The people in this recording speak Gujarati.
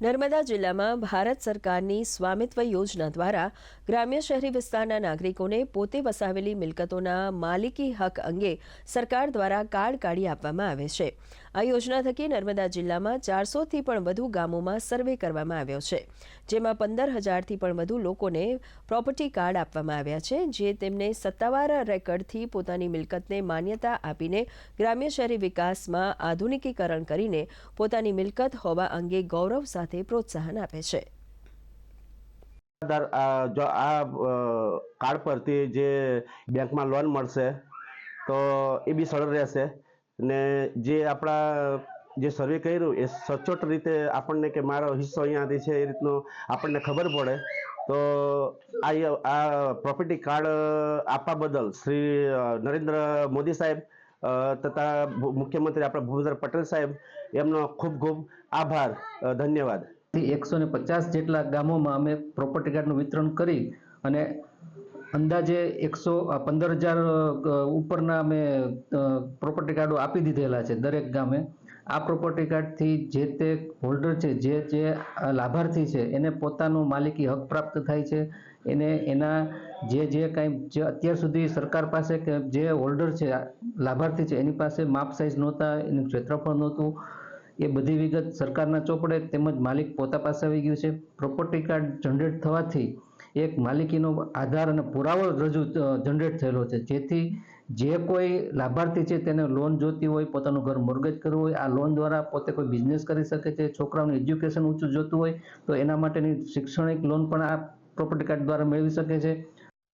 નર્મદા જિલ્લામાં ભારત સરકારની સ્વામિત્વ યોજના દ્વારા ગ્રામ્ય શહેરી વિસ્તારના નાગરિકોને પોતે વસાવેલી મિલકતોના માલિકી હક અંગે સરકાર દ્વારા કાર્ડ કાઢી આપવામાં આવે છે. આ યોજના થકી નર્મદા જિલ્લામાં ચારસોથી પણ વધુ ગામોમાં સર્વે કરવામાં આવ્યો છે, જેમાં પંદર હજારથી પણ વધુ લોકોને પ્રોપર્ટી કાર્ડ આપવામાં આવ્યા છે, જે તેમને સત્તાવાર રેકર્ડથી પોતાની મિલકતને માન્યતા આપીને ગ્રામ્ય શહેરી વિકાસમાં આધુનિકીકરણ કરીને પોતાની મિલકત હોવા અંગે ગૌરવ સાથે પ્રોત્સાહન આપે છે. જો આ કાર્ડ પરથી જે બેંકમાં લોન મળશે, તો એ બી સરળ રહેશે. ને જે આપણા, જે સર્વે કર્યું એ સચોટ રીતે આપણને કે મારો હિસ્સો અહીંયાથી છે એ રીતનો આપણને ખબર પડે. તો આ આ પ્રોપર્ટી કાર્ડ આપવા બદલ શ્રી નરેન્દ્ર મોદી સાહેબ તથા મુખ્યમંત્રી આપણા ભૂપેન્દ્ર પટેલ સાહેબ, એમનો ખૂબ ખૂબ આભાર ધન્યવાદ. એકસો ને પચાસ જેટલા ગામોમાં અમે પ્રોપર્ટી કાર્ડનું વિતરણ કરી અને અંદાજે એકસો પંદર હજાર ઉપરના અમે પ્રોપર્ટી કાર્ડો આપી દીધેલા છે દરેક ગામે. આ પ્રોપર્ટી કાર્ડથી જે તે હોલ્ડર છે, જે જે લાભાર્થી છે, એને પોતાનું માલિકી હક પ્રાપ્ત થાય છે. એને, એના જે જે કાંઈ, જે અત્યાર સુધી સરકાર પાસે કે જે હોલ્ડર છે, લાભાર્થી છે, એની પાસે માપ સાઇઝ નહોતા, એનું ક્ષેત્રફળ નહોતું. એ બધી વિગત સરકારના ચોપડે તેમજ માલિક પોતા પાસે આવી ગયું છે. પ્રોપર્ટી કાર્ડ જનરેટ થવાથી એક માલિકીનો આધાર અને પુરાવો રજૂ જનરેટ થયેલો છે. જેથી જે કોઈ લાભાર્થી છે તેને લોન જોતી હોય, પોતાનું ઘર મોર્ગેજ કરવું હોય, આ લોન દ્વારા પોતે કોઈ બિઝનેસ કરી શકે છે, છોકરાઓનું એજ્યુકેશન ઊંચું જોતું હોય, તો એના માટેની શૈક્ષણિક લોન પણ આ પ્રોપર્ટી કાર્ડ દ્વારા મેળવી શકે છે.